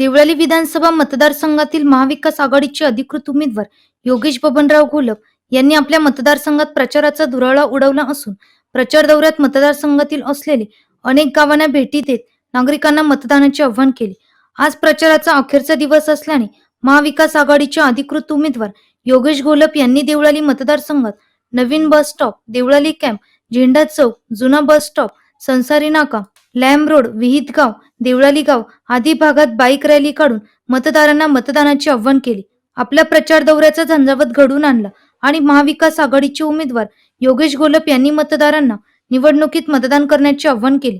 देवळाली विधानसभा मतदारसंघातील महाविकास आघाडीचे अधिकृत उमेदवार योगेश बबनराव घोलप यांनी आपल्या मतदारसंघात प्रचाराचा दुराळा उडवला असून प्रचार दौऱ्यात मतदारसंघातील असलेले अनेक गावांना भेटी देत नागरिकांना मतदानाचे आव्हान केले. आज प्रचाराचा अखेरचा दिवस असल्याने महाविकास आघाडीचे अधिकृत उमेदवार योगेश घोलप यांनी देवळाली मतदारसंघात नवीन bus stop Deolali camp Zenda Chowk जुना बस स्टॉप संसारी नाका लॅम्ब रोड विहित गाव देवळाली गाव आदी भागात बाईक रॅली काढून मतदारांना मतदानाचे आव्हान केले. आपल्या प्रचार दौऱ्याचा झंझावत घडून आणला आणि महाविकास आघाडीचे उमेदवार योगेश गोलप यांनी मतदारांना निवडणुकीत मतदान करण्याचे आव्हान केले.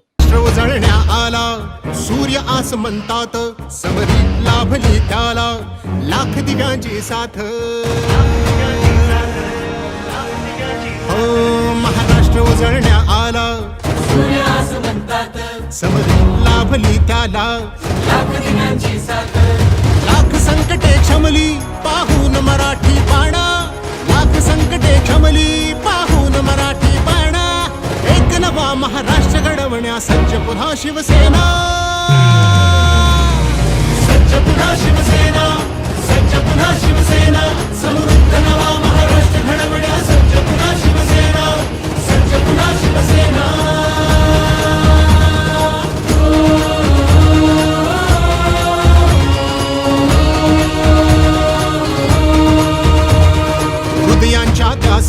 आला सूर्य आस म्हणतात समरी लाभली त्याला लाख दिव्यांची साथ. हो महाराष्ट्र उजळण्या आला समरी लाभली त्याला. लाख संकटे क्षमली पाहून मराठी पाणा लाख संकटे क्षमली पाहून मराठी पाणा एक नवा महाराष्ट्र घडवण्या सज्ज पुन्हा शिवसेना. सज्ज पुन्हा शिवसेना. सज्ज पुन्हा शिवसेना.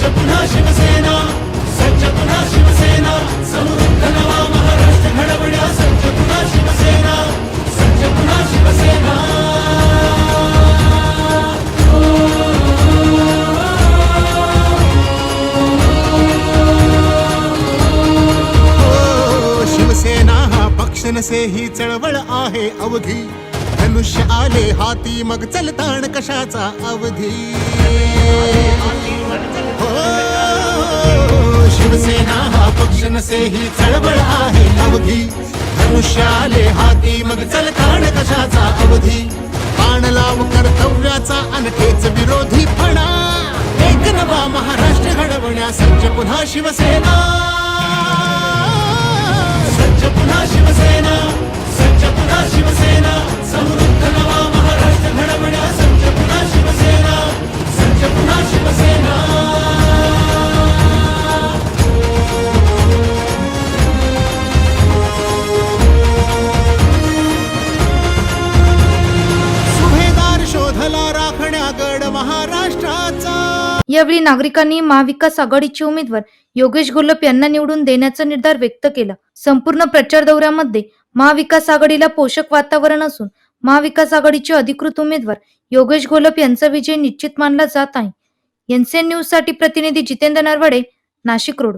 सज्ज पुन्हा शिवसेना सज्ज पुन्हा शिवसेना समृद्ध नवा महाराष्ट्र घडवण्या सज्ज पुन्हा शिवसेना सज्ज पुन्हा शिवसेना हो, शिवसेना हा पक्ष नसे ही चळवळ आहे अवघी धनुष्य आले हाती मग चलताण कशाचा अवधी? शिवसेना हा पक्ष नसे ही चळवळ आहे. अवधी धनुष्याले हाती मग चलताण कशाचा अवधी? बाण लाव कर्तव्याचा अनकेच विरोधी फणा. एक नवा महाराष्ट्र घडवण्या सज्ज पुन्हा शिवसेना. सज्ज पुन्हा शिवसेना. महाराष्ट्राचा. यावेळी नागरिकांनी महाविकास आघाडीचे उमेदवार योगेश घोलप यांना निवडून देण्याचा निर्धार व्यक्त केला. संपूर्ण प्रचार दौऱ्यामध्ये महाविकास आघाडीला पोषक वातावरण असून महाविकास आघाडीचे अधिकृत उमेदवार योगेश घोलप यांचा विजय निश्चित मानला जात आहे. एनसीएन न्यूजसाठी प्रतिनिधी जितेंद्र नरवडे नाशिक रोड.